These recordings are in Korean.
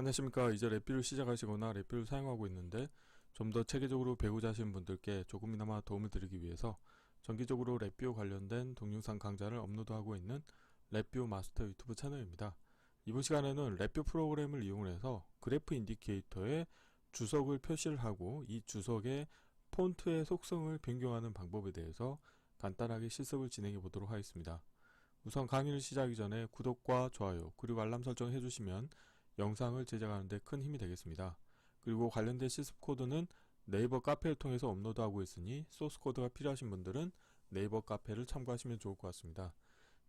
안녕하십니까. 이제 랩뷰를 시작하시거나 랩뷰를 사용하고 있는데 좀 더 체계적으로 배우자 하시는 분들께 조금이나마 도움을 드리기 위해서 정기적으로 랩뷰 관련된 동영상 강좌를 업로드하고 있는 랩뷰 마스터 유튜브 채널입니다. 이번 시간에는 랩뷰 프로그램을 이용해서 그래프 인디케이터에 주석을 표시를 하고 이 주석의 폰트의 속성을 변경하는 방법에 대해서 간단하게 실습을 진행해 보도록 하겠습니다. 우선 강의를 시작하기 전에 구독과 좋아요 그리고 알람 설정 해주시면 영상을 제작하는 데 큰 힘이 되겠습니다. 그리고 관련된 실습 코드는 네이버 카페를 통해서 업로드하고 있으니 소스 코드가 필요하신 분들은 네이버 카페를 참고하시면 좋을 것 같습니다.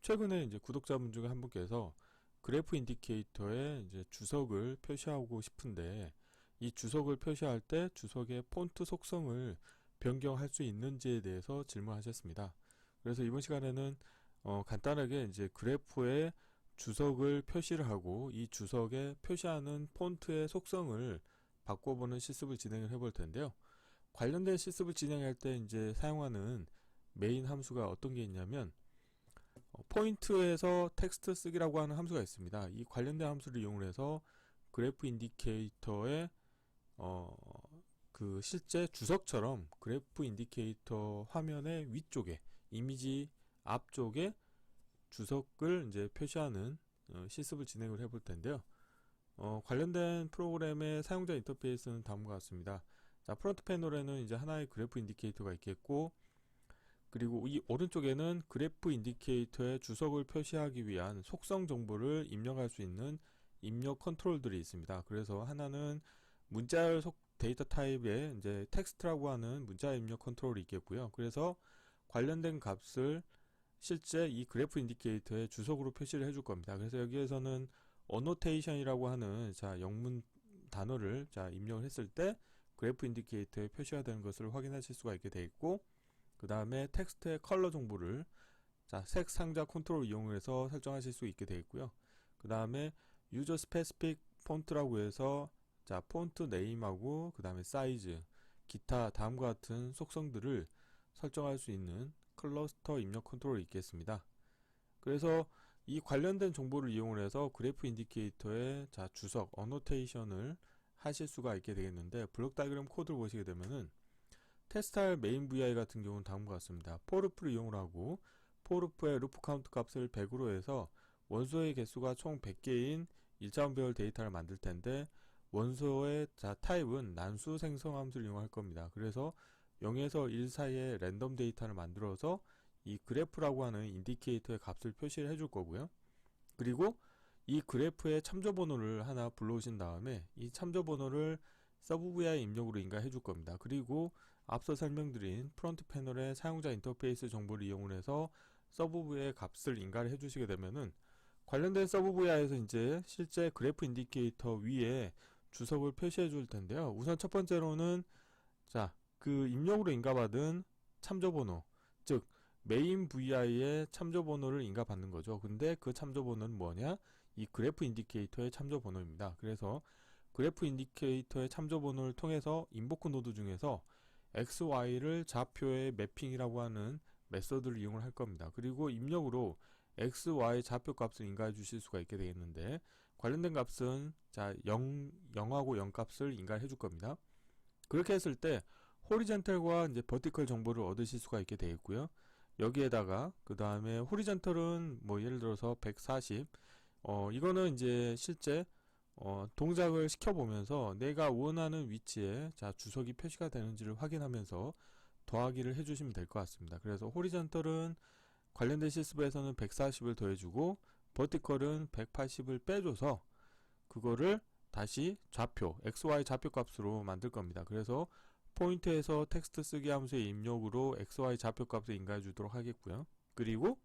최근에 이제 구독자분 중에 한 분께서 그래프 인디케이터에 이제 주석을 표시하고 싶은데 이 주석을 표시할 때 주석의 폰트 속성을 변경할 수 있는지에 대해서 질문하셨습니다. 그래서 이번 시간에는 어, 간단하게 이제 그래프에 주석을 표시를 하고 이 주석에 표시하는 폰트의 속성을 바꿔보는 실습을 진행을 해볼 텐데요. 관련된 실습을 진행할 때 이제 사용하는 메인 함수가 어떤 게 있냐면 어, 포인트에서 텍스트 쓰기라고 하는 함수가 있습니다. 이 관련된 함수를 이용해서 그래프 인디케이터의 어, 그 실제 주석처럼 그래프 인디케이터 화면의 위쪽에 이미지 앞쪽에 주석을 이제 표시하는 어, 실습을 진행을 해 볼 텐데요. 어, 관련된 프로그램의 사용자 인터페이스는 다음과 같습니다. 자, 프론트 패널에는 이제 하나의 그래프 인디케이터가 있겠고, 그리고 이 오른쪽에는 그래프 인디케이터의 주석을 표시하기 위한 속성 정보를 입력할 수 있는 입력 컨트롤들이 있습니다. 그래서 하나는 문자열 속 데이터 타입의 이제 텍스트라고 하는 문자 입력 컨트롤이 있겠고요. 그래서 관련된 값을 실제 이 그래프 인디케이터에 주석으로 표시를 해줄 겁니다. 그래서 여기에서는 어노테이션이라고 하는 자 영문 단어를 자 입력을 했을 때 그래프 인디케이터에 표시가 되는 것을 확인하실 수가 있게 되어 있고 그 다음에 텍스트의 컬러 정보를 자 색 상자 컨트롤 이용해서 설정하실 수 있게 되어 있고요. 그 다음에 유저 스페시픽 폰트라고 해서 자 폰트 네임하고 그 다음에 사이즈 기타 다음과 같은 속성들을 설정할 수 있는 클러스터 입력 컨트롤이 있겠습니다. 그래서 이 관련된 정보를 이용해서 그래프 인디케이터의 자 주석 어노테이션을 하실 수가 있게 되겠는데 블록 다이그램 코드를 보시게 되면은 테스트할 메인 VI 같은 경우는 다음과 같습니다. 포르프를 이용을 하고 포르프의 루프 카운트 값을 100으로 해서 원소의 개수가 총 100개인 일자원 배열 데이터를 만들 텐데 원소의 자 타입은 난수 생성 함수를 이용할 겁니다. 그래서 0에서 1 사이에 랜덤 데이터를 만들어서 이 그래프라고 하는 인디케이터의 값을 표시를 해줄 거고요. 그리고 이 그래프의 참조 번호를 하나 불러오신 다음에 이 참조 번호를 서브 VI 입력으로 인가해 줄 겁니다. 그리고 앞서 설명드린 프론트 패널의 사용자 인터페이스 정보를 이용해서 서브 VI 값을 인가를 해 주시게 되면은 관련된 서브 VI에서 이제 실제 그래프 인디케이터 위에 주석을 표시해 줄 텐데요. 우선 첫 번째로는 자, 그 입력으로 인가받은 참조번호, 즉 메인 VI의 참조번호를 인가받는 거죠. 근데 그 참조번호는 뭐냐? 이 그래프 인디케이터의 참조번호입니다. 그래서 그래프 인디케이터의 참조번호를 통해서 인보크 노드 중에서 XY를 좌표의 매핑이라고 하는 메서드를 이용을 할 겁니다. 그리고 입력으로 XY 좌표 값을 인가해 주실 수가 있게 되겠는데 관련된 값은 자 0, 0하고 0 값을 인가해 줄 겁니다. 그렇게 했을 때 호리젠털과 이제 버티컬 정보를 얻으실 수가 있게 되겠고요. 여기에다가 그 다음에 호리젠털은 뭐 예를 들어서 140 어, 이거는 이제 실제 어, 동작을 시켜보면서 내가 원하는 위치에 자 주석이 표시가 되는지를 확인하면서 더하기를 해주시면 될 것 같습니다. 그래서 호리젠털은 관련된 실습에서는 140을 더해주고 버티컬은 180을 빼줘서 그거를 다시 좌표 XY 좌표 값으로 만들 겁니다. 그래서 포인트에서 텍스트 쓰기 함수의 입력으로 XY 좌표 값을 인가해 주도록 하겠고요. 그리고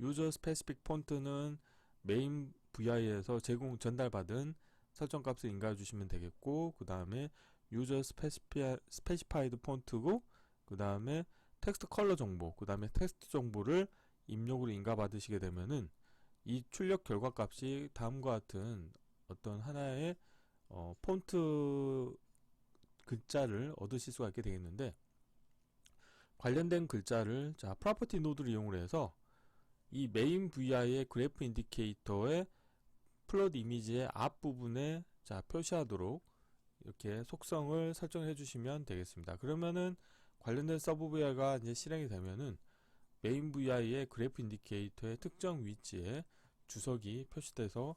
유저 스페시픽 폰트는 메인 VI에서 제공 전달받은 설정 값을 인가해 주시면 되겠고 그 다음에 유저 스페시파이드 폰트고 그 다음에 텍스트 컬러 정보 그 다음에 텍스트 정보를 입력으로 인가 받으시게 되면은 이 출력 결과 값이 다음과 같은 어떤 하나의 어, 폰트 글자를 얻으실 수가 있게 되겠는데 관련된 글자를 자 프로퍼티 노드를 이용을 해서 이 메인 VI의 그래프 인디케이터에 플롯 이미지의 앞부분에 자 표시하도록 이렇게 속성을 설정해 주시면 되겠습니다. 그러면은 관련된 서브 VI가 이제 실행이 되면은 메인 VI의 그래프 인디케이터의 특정 위치에 주석이 표시돼서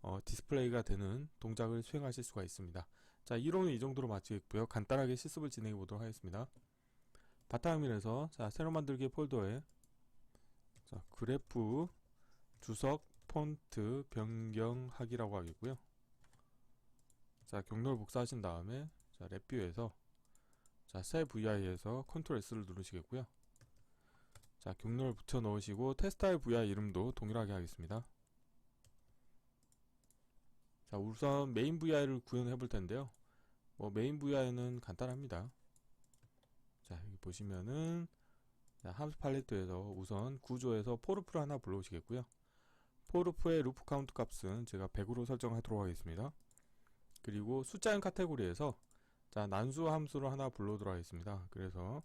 어, 디스플레이가 되는 동작을 수행하실 수가 있습니다. 자, 이론은 이 정도로 마치겠고요. 간단하게 실습을 진행해 보도록 하겠습니다. 바탕화면에서 자, 새로 만들기 폴더에 자, 그래프 주석 폰트 변경하기라고 하겠고요. 자, 경로를 복사하신 다음에 자, 랩뷰에서 자, 새 VI에서 컨트롤 S를 누르시겠고요. 자, 경로를 붙여 넣으시고 테스타일 VI 이름도 동일하게 하겠습니다. 자, 우선 메인 VI를 구현해 볼 텐데요. 뭐 메인 VI는 간단합니다. 자, 여기 보시면은 자, 함수 팔레트에서 우선 구조에서 포르프를 하나 불러오시겠고요. 포르프의 루프 카운트 값은 제가 100으로 설정하도록 하겠습니다. 그리고 숫자형 카테고리에서 자, 난수 함수를 하나 불러오도록 하겠습니다. 그래서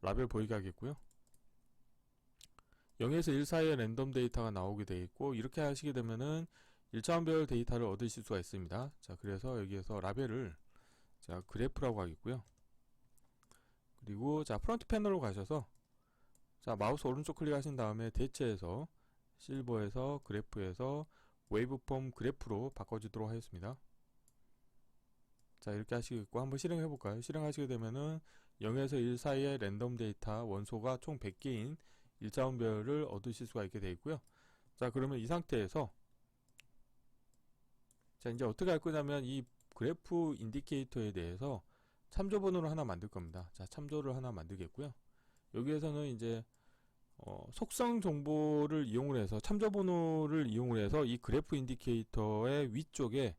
라벨 보이게 하겠고요. 0에서 1 사이에 랜덤 데이터가 나오게 되어 있고 이렇게 하시게 되면은 1차원별 데이터를 얻으실 수가 있습니다. 자, 그래서 여기에서 라벨을 자, 그래프라고 하겠고요. 그리고 자, 프론트 패널로 가셔서 자, 마우스 오른쪽 클릭하신 다음에 대체해서 실버에서 그래프에서 웨이브폼 그래프로 바꿔주도록 하겠습니다. 자, 이렇게 하시겠고 한번 실행해 볼까요? 실행하시게 되면은 0에서 1 사이의 랜덤 데이터 원소가 총 100개인 일자원별을 얻으실 수가 있게 되어 있고요. 자, 그러면 이 상태에서 자, 이제 어떻게 할 거냐면 이 그래프 인디케이터에 대해서 참조 번호를 하나 만들 겁니다. 자, 참조를 하나 만들겠고요. 여기에서는 이제 어, 속성 정보를 이용을 해서 참조 번호를 이용을 해서 이 그래프 인디케이터의 위쪽에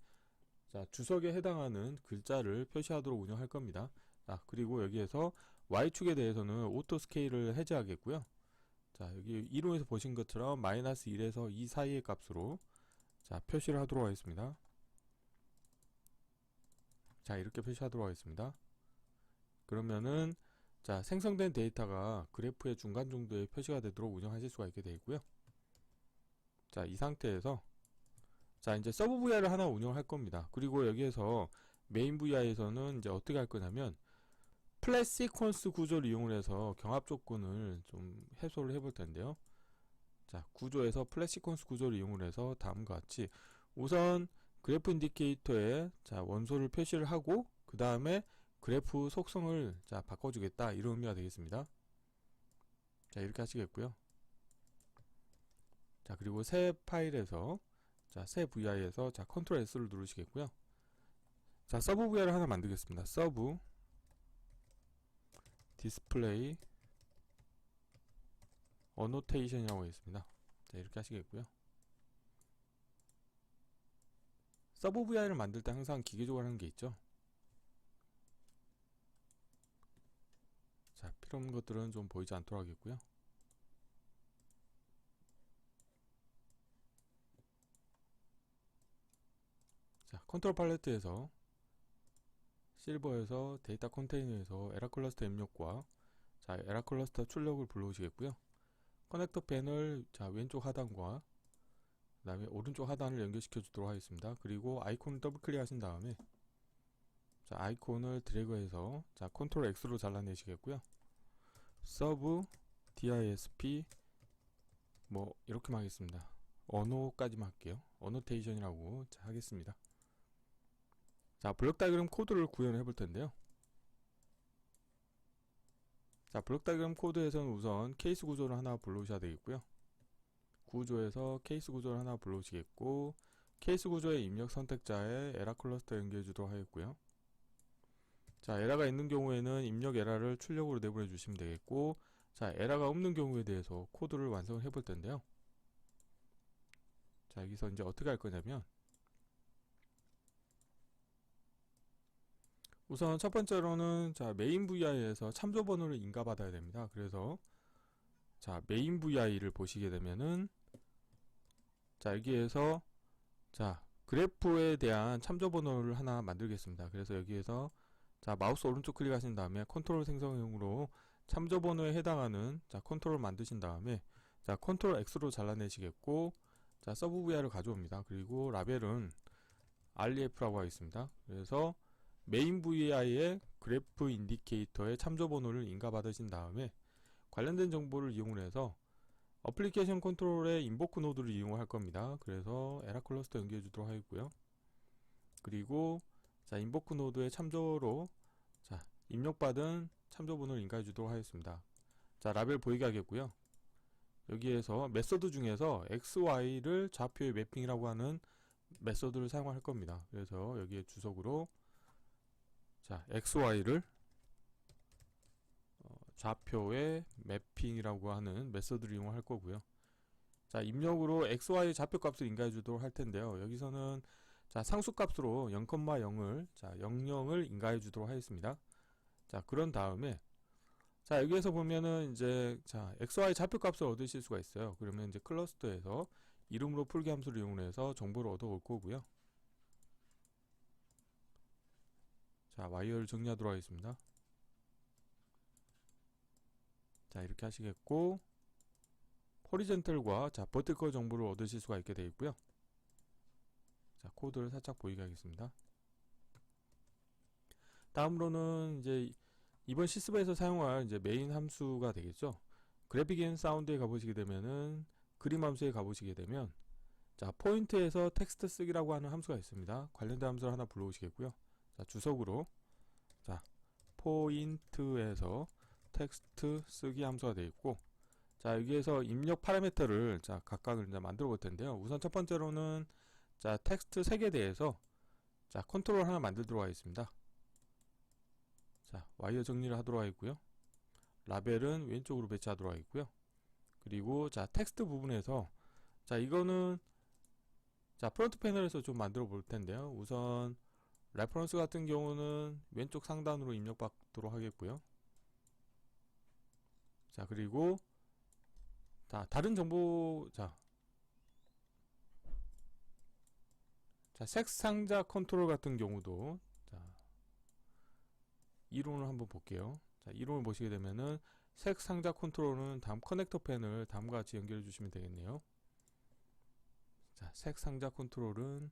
자, 주석에 해당하는 글자를 표시하도록 운영할 겁니다. 자, 그리고 여기에서 y축에 대해서는 오토 스케일을 해제하겠고요. 자, 여기 이론에서 보신 것처럼 마이너스 1에서 2 사이의 값으로 자, 표시를 하도록 하겠습니다. 자, 이렇게 표시하도록 하겠습니다. 그러면은 자, 생성된 데이터가 그래프의 중간 정도에 표시가 되도록 운영하실 수가 있게 되어 있고요. 자, 이 상태에서 자, 이제 서브 VI를 하나 운영할 겁니다. 그리고 여기에서 메인 VI에서는 이제 어떻게 할 거냐면 플랫 시퀀스 구조를 이용을 해서 경합 조건을 좀 해소를 해볼 텐데요. 자, 구조에서 플랫 시퀀스 구조를 이용을 해서 다음과 같이 우선 그래프 인디케이터에 자, 원소를 표시를 하고 그 다음에 그래프 속성을 자, 바꿔주겠다 이런 의미가 되겠습니다. 자, 이렇게 하시겠고요. 자, 그리고 새 파일에서 자, 새 VI에서 자, 컨트롤 S를 누르시겠고요. 자, 서브 VI를 하나 만들겠습니다. 서브 디스플레이 어노테이션이라고 하겠습니다. 자, 이렇게 하시겠고요. 서브 VI를 만들 때 항상 기계적으로 하는 게 있죠. 자, 필요 없는 것들은 좀 보이지 않도록 하겠고요. 자, 컨트롤 팔레트에서 실버에서 데이터 컨테이너에서 에라 클러스터 입력과 자, 에라 클러스터 출력을 불러오시겠고요. 커넥터 펜을 자, 왼쪽 하단과 그 다음에 오른쪽 하단을 연결시켜 주도록 하겠습니다. 그리고 아이콘을 더블 클릭하신 다음에 자, 아이콘을 드래그해서 자, 컨트롤 X로 잘라내시겠고요. 서브 disp 뭐 이렇게만 하겠습니다. 언어까지만 할게요. 어노테이션이라고 자, 하겠습니다. 자, 블록 다이그램 코드를 구현해 볼 텐데요. 자, 블록 다이그램 코드에서는 우선 케이스 구조를 하나 불러오셔야 되겠고요. 구조에서 케이스 구조를 하나 불러오시겠고, 케이스 구조의 입력 선택자에 에라 클러스터 연결해 주도록 하겠고요. 자, 에라가 있는 경우에는 입력 에라를 출력으로 내보내 주시면 되겠고, 자, 에라가 없는 경우에 대해서 코드를 완성을 해볼 텐데요. 자, 여기서 이제 어떻게 할 거냐면, 우선 첫 번째로는 자 메인 VI에서 참조 번호를 인가받아야 됩니다. 그래서 자 메인 VI를 보시게 되면은 자 여기에서 자 그래프에 대한 참조 번호를 하나 만들겠습니다. 그래서 여기에서 자 마우스 오른쪽 클릭하신 다음에 컨트롤 생성형으로 참조 번호에 해당하는 자 컨트롤 만드신 다음에 자 컨트롤 X로 잘라내시겠고 자 서브 VI를 가져옵니다. 그리고 라벨은 REF라고 하겠습니다. 그래서 메인 VI의 그래프 인디케이터의 참조 번호를 인가받으신 다음에 관련된 정보를 이용을 해서 어플리케이션 컨트롤의 인보크 노드를 이용할 겁니다. 그래서 에라 클러스터 연결해 주도록 하겠고요. 그리고 자 인보크 노드의 참조로 자 입력받은 참조 번호를 인가해 주도록 하겠습니다. 자 라벨 보이게 하겠고요. 여기에서 메서드 중에서 XY를 좌표의 매핑이라고 하는 메서드를 사용할 겁니다. 그래서 여기에 주석으로 자 XY를 어, 좌표의 매핑이라고 하는 메서드를 이용할 거고요. 자 입력으로 XY 좌표 값을 인가해 주도록 할 텐데요. 여기서는 자 상수 값으로 0,0을 자 00을 인가해 주도록 하겠습니다. 자 그런 다음에 자 여기에서 보면은 이제 자 xy 좌표 값을 얻으실 수가 있어요 그러면 이제 클러스터에서 이름으로 풀기 함수를 이용해서 정보를 얻어올 거고요 자 와이어를 정리하도록 하겠습니다 자 이렇게 하시겠고 호리젠털과 자 버티컬 정보를 얻으실 수가 있게 되어 있고요 자 코드를 살짝 보이게 하겠습니다 다음으로는 이제 이번 시스버에서 사용할 이제 메인 함수가 되겠죠. 그래픽 앤 사운드에 가보시게 되면은 그림 함수에 가보시게 되면 자 포인트에서 텍스트 쓰기라고 하는 함수가 있습니다. 관련된 함수를 하나 불러오시겠고요. 자 주석으로 자 포인트에서 텍스트 쓰기 함수가 되어 있고 자 여기에서 입력 파라미터를 자 각각을 이제 만들어 볼 텐데요. 우선 첫 번째로는 자 텍스트 3개에 대해서 자 컨트롤 하나 만들도록 하겠습니다. 자, 와이어 정리를 하도록 하겠고요. 라벨은 왼쪽으로 배치하도록 하겠고요. 그리고 자, 텍스트 부분에서 자, 이거는 자, 프론트 패널에서 좀 만들어 볼 텐데요. 우선 레퍼런스 같은 경우는 왼쪽 상단으로 입력받도록 하겠고요. 자, 그리고 자, 다른 정보 자, 자, 색상자 컨트롤 같은 경우도 이론을 한번 볼게요. 자, 이론을 보시게 되면은 색 상자 컨트롤은 다음 커넥터 펜을 다음과 같이 연결해 주시면 되겠네요. 자, 색 상자 컨트롤은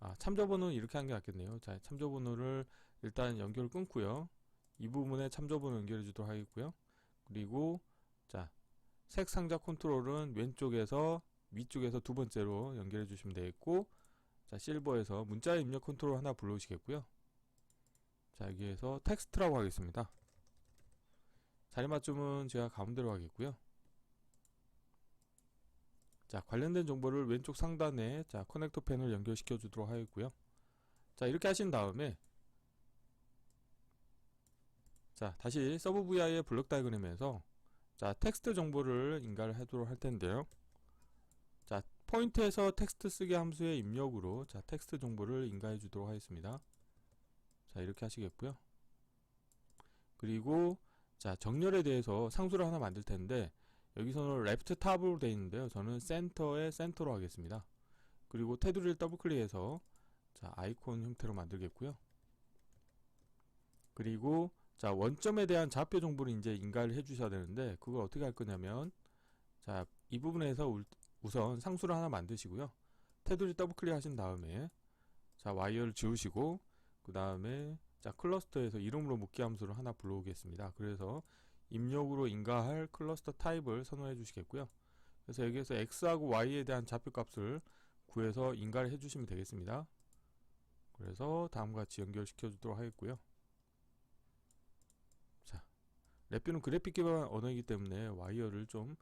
아, 참조 번호는 이렇게 하는 게 낫겠네요. 자, 참조 번호를 일단 연결을 끊고요. 이 부분에 참조 번호 연결해 주도록 하겠고요. 그리고 자, 색 상자 컨트롤은 왼쪽에서 위쪽에서 두 번째로 연결해 주시면 되겠고 자, 실버에서 문자 입력 컨트롤 하나 불러오시겠고요. 자 여기에서 텍스트라고 하겠습니다. 자리 맞춤은 제가 가운데로 하겠고요. 자 관련된 정보를 왼쪽 상단에 자 커넥터 펜을 연결시켜 주도록 하겠고요. 자 이렇게 하신 다음에 자 다시 서브 VI의 블록 다이그램에서 자 텍스트 정보를 인가를 하도록 할 텐데요. 자 포인트에서 텍스트 쓰기 함수의 입력으로 자 텍스트 정보를 인가해 주도록 하겠습니다. 자 이렇게 하시겠고요. 그리고 자 정렬에 대해서 상수를 하나 만들 텐데 여기서는 레프트 탑으로 되어 있는데요. 저는 센터에 센터로 하겠습니다. 그리고 테두리를 더블 클릭해서 자 아이콘 형태로 만들겠고요. 그리고 자 원점에 대한 좌표 정보를 이제 인가를 해 주셔야 되는데 그걸 어떻게 할 거냐면 자 이 부분에서 우선 상수를 하나 만드시고요 테두리 더블 클릭 하신 다음에 자 와이어를 지우시고 그 다음에 자 클러스터에서 이름으로 묶기 함수를 하나 불러오겠습니다. 그래서 입력으로 인가할 클러스터 타입을 선호해 주시겠고요. 그래서 여기에서 x하고 y에 대한 좌표값을 구해서 인가를 해주시면 되겠습니다. 그래서 다음과 같이 연결시켜 주도록 하겠고요. 자, 랩뷰는 그래픽 기반 언어이기 때문에 와이어를 좀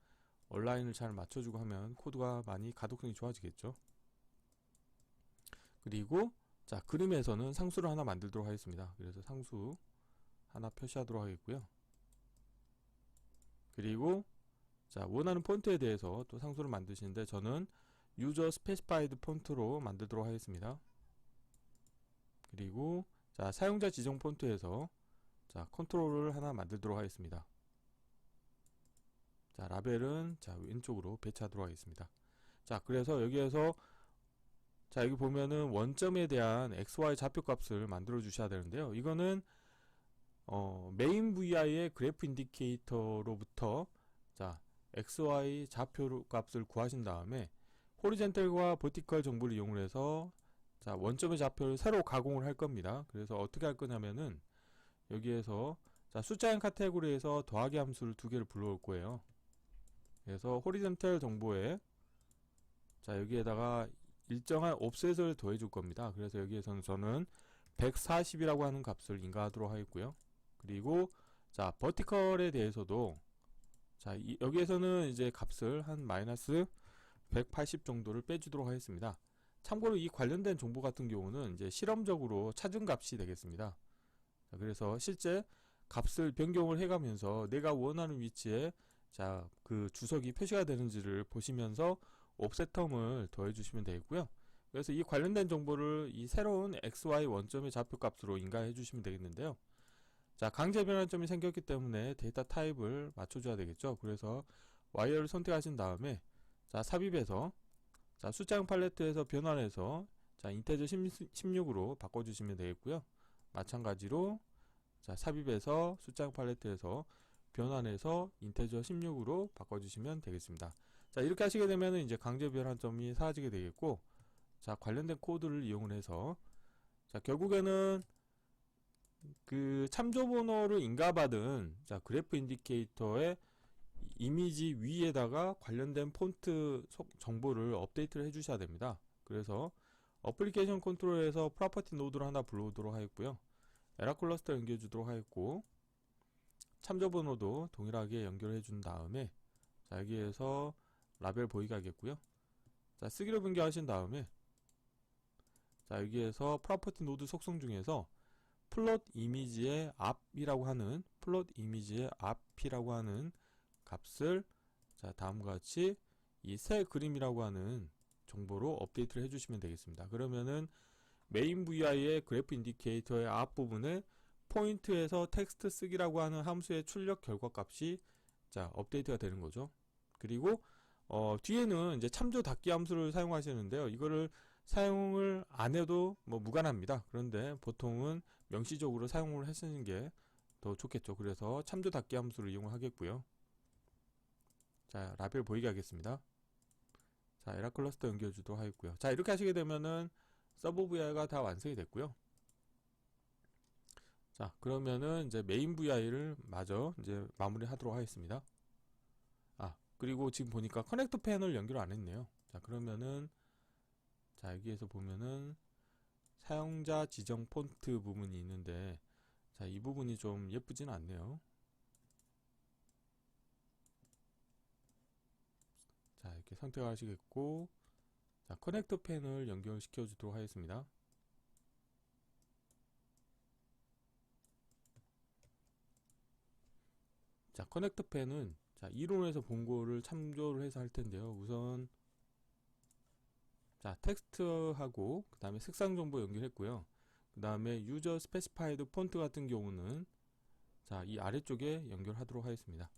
온라인을 잘 맞춰주고 하면 코드가 많이 가독성이 좋아지겠죠. 그리고 자 그림에서는 상수를 하나 만들도록 하겠습니다. 그래서 상수 하나 표시하도록 하겠고요. 그리고 자 원하는 폰트에 대해서 또 상수를 만드시는데 저는 유저 스페시파이드 폰트로 만들도록 하겠습니다. 그리고 자 사용자 지정 폰트에서 자 컨트롤을 하나 만들도록 하겠습니다. 자 라벨은 자 왼쪽으로 배치하도록 하겠습니다. 자 그래서 여기에서 자 여기 보면은 원점에 대한 XY 좌표 값을 만들어 주셔야 되는데요. 이거는 어, 메인 VI의 그래프 인디케이터로부터 자 XY 좌표 값을 구하신 다음에 호리젠털과 버티컬 정보를 이용을 해서 자 원점의 좌표를 새로 가공을 할 겁니다. 그래서 어떻게 할 거냐면은 여기에서 자 숫자형 카테고리에서 더하기 함수를 두 개를 불러올 거예요. 그래서 호리젠털 정보에 자 여기에다가 일정한 옵셋을 더해 줄 겁니다. 그래서 여기에서는 저는 140이라고 하는 값을 인가하도록 하겠고요. 그리고 자 버티컬에 대해서도 자 이- 여기에서는 이제 값을 한 마이너스 180 정도를 빼주도록 하겠습니다. 참고로 이 관련된 정보 같은 경우는 이제 실험적으로 찾은 값이 되겠습니다. 자, 그래서 실제 값을 변경을 해가면서 내가 원하는 위치에 자 그 주석이 표시가 되는지를 보시면서 옵셋 텀을 더해 주시면 되겠고요. 그래서 이 관련된 정보를 이 새로운 xy 원점의 좌표 값으로 인가해 주시면 되겠는데요. 자 강제 변환점이 생겼기 때문에 데이터 타입을 맞춰줘야 되겠죠. 그래서 와이어를 선택하신 다음에 자 삽입해서 자 숫자형 팔레트에서 변환해서 자 인테저 16으로 바꿔주시면 되겠고요. 마찬가지로 자 삽입해서 숫자형 팔레트에서 변환해서 인테저 16으로 바꿔주시면 되겠습니다. 자 이렇게 하시게 되면 이제 강제 변환점이 사라지게 되겠고 자 관련된 코드를 이용을 해서 자 결국에는 그 참조 번호를 인가받은 자 그래프 인디케이터의 이미지 위에다가 관련된 폰트 속 정보를 업데이트를 해주셔야 됩니다. 그래서 어플리케이션 컨트롤에서 프로퍼티 노드를 하나 불러오도록 하겠고요. 에라 클러스터 연결해 주도록 하겠고 참조 번호도 동일하게 연결해 준 다음에 자 여기에서 라벨 보이게 하겠고요. 자 쓰기로 변경하신 다음에 자 여기에서 프로퍼티 노드 속성 중에서 플롯 이미지의 앞이라고 하는 플롯 이미지의 앞이라고 하는 값을 자 다음과 같이 이 새 그림이라고 하는 정보로 업데이트를 해주시면 되겠습니다. 그러면은 메인 VI의 그래프 인디케이터의 앞부분에 포인트에서 텍스트 쓰기라고 하는 함수의 출력 결과 값이 자 업데이트가 되는 거죠. 그리고 어, 뒤에는 이제 참조 닫기 함수를 사용하시는데요. 이거를 사용을 안 해도 뭐 무관합니다. 그런데 보통은 명시적으로 사용을 하시는 게 더 좋겠죠. 그래서 참조 닫기 함수를 이용을 하겠고요. 자, 라벨 보이게 하겠습니다. 자, 에라 클러스터 연결 주도록 하겠고요. 자, 이렇게 하시게 되면은 서브 VI가 다 완성이 됐고요. 자, 그러면은 이제 메인 VI를 마저 이제 마무리하도록 하겠습니다. 아, 그리고 지금 보니까 커넥터 펜을 연결 안 했네요. 자, 그러면은 자, 여기에서 보면은 사용자 지정 폰트 부분이 있는데 자, 이 부분이 좀 예쁘진 않네요. 자, 이렇게 선택하시겠고 자, 커넥터 펜을 연결시켜 주도록 하겠습니다. 자, 커넥터 펜은 자, 이론에서 본 거를 참조를 해서 할 텐데요. 우선 자, 텍스트하고 그 다음에 색상 정보 연결했고요. 그 다음에 유저 스페시파이드 폰트 같은 경우는 자, 이 아래쪽에 연결하도록 하겠습니다.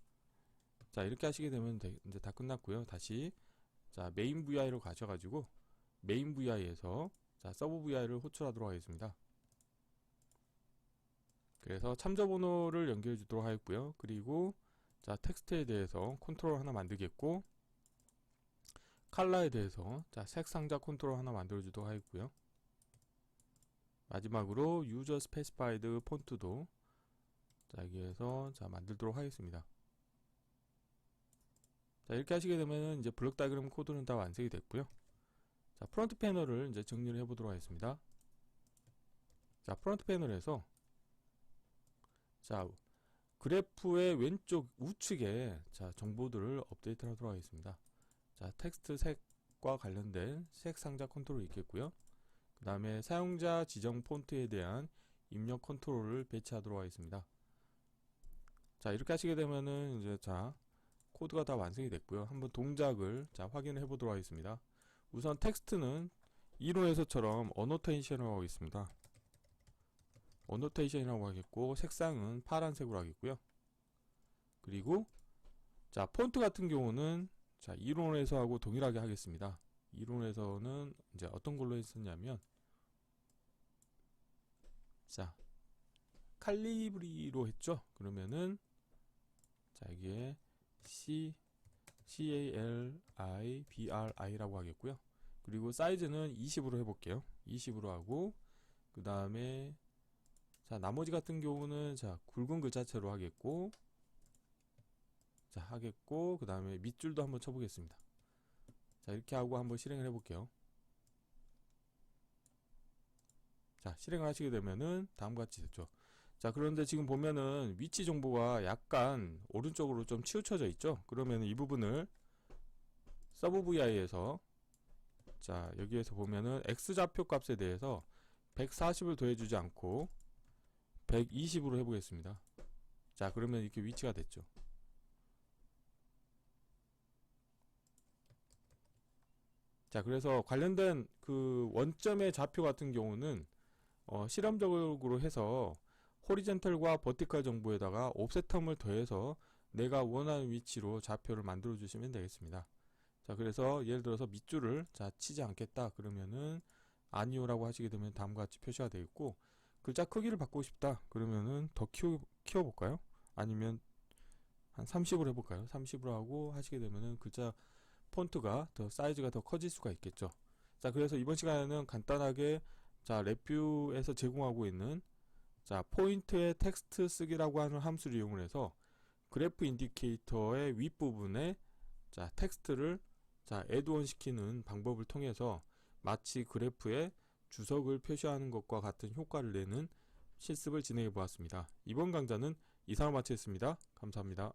자, 이렇게 하시게 되면 되- 이제 다 끝났고요. 다시 자, 메인 VI로 가셔가지고 메인 VI에서 자, 서브 VI를 호출하도록 하겠습니다. 그래서 참조 번호를 연결해 주도록 하겠고요. 그리고 자, 텍스트에 대해서 컨트롤 하나 만들겠고 컬러에 대해서 자, 색 상자 컨트롤 하나 만들어 주도록 하겠고요. 마지막으로 유저 스페시파이드 폰트도 자, 여기에서 자, 만들도록 하겠습니다. 자, 이렇게 하시게 되면 이제 블록 다이그램 코드는 다 완성이 됐고요. 자, 프론트 패널을 이제 정리를 해 보도록 하겠습니다. 자, 프론트 패널에서 자, 그래프의 왼쪽 우측에 자, 정보들을 업데이트 하도록 하겠습니다. 자, 텍스트 색과 관련된 색 상자 컨트롤이 있겠고요. 그 다음에 사용자 지정 폰트에 대한 입력 컨트롤을 배치하도록 하겠습니다. 자, 이렇게 하시게 되면은 이제 자, 코드가 다 완성이 됐고요. 한번 동작을 자, 확인을 해 보도록 하겠습니다. 우선 텍스트는 이론에서처럼 어노테이션이라고 하겠습니다. 어노테이션이라고 하겠고 색상은 파란색으로 하겠고요. 그리고 자 폰트 같은 경우는 자 이론에서 하고 동일하게 하겠습니다. 이론에서는 이제 어떤 걸로 했었냐면 자 칼리브리로 했죠. 그러면은 자 여기에 C CALIBRI라고 하겠고요. 그리고 사이즈는 20으로 해볼게요. 20으로 하고 그 다음에 자 나머지 같은 경우는 자 굵은 글자체로 하겠고 자 하겠고 그 다음에 밑줄도 한번 쳐보겠습니다. 자 이렇게 하고 한번 실행을 해볼게요. 자 실행을 하시게 되면은 다음과 같이 됐죠. 자 그런데 지금 보면은 위치 정보가 약간 오른쪽으로 좀 치우쳐져 있죠. 그러면 이 부분을 서브 VI에서 자 여기에서 보면은 x 좌표 값에 대해서 140을 더해주지 않고 120으로 해보겠습니다. 자 그러면 이렇게 위치가 됐죠. 자 그래서 관련된 그 원점의 좌표 같은 경우는 어, 실험적으로 해서 호리젠털과 버티컬 정보에다가 옵셋텀을 더해서 내가 원하는 위치로 좌표를 만들어 주시면 되겠습니다. 자 그래서 예를 들어서 밑줄을 자 치지 않겠다 그러면은 아니오라고 하시게 되면 다음과 같이 표시가 되겠고 글자 크기를 바꾸고 싶다 그러면은 더 키워, 키워볼까요? 아니면 한 30으로 해볼까요? 30으로 하고 하시게 되면은 글자 폰트가 더 사이즈가 더 커질 수가 있겠죠. 자 그래서 이번 시간에는 간단하게 자 랩뷰에서 제공하고 있는 자 포인트의 텍스트 쓰기라고 하는 함수를 이용을 해서 그래프 인디케이터의 윗부분에 자 텍스트를 자 애드온 시키는 방법을 통해서 마치 그래프에 주석을 표시하는 것과 같은 효과를 내는 실습을 진행해 보았습니다. 이번 강좌는 이상으로 마치겠습니다. 감사합니다.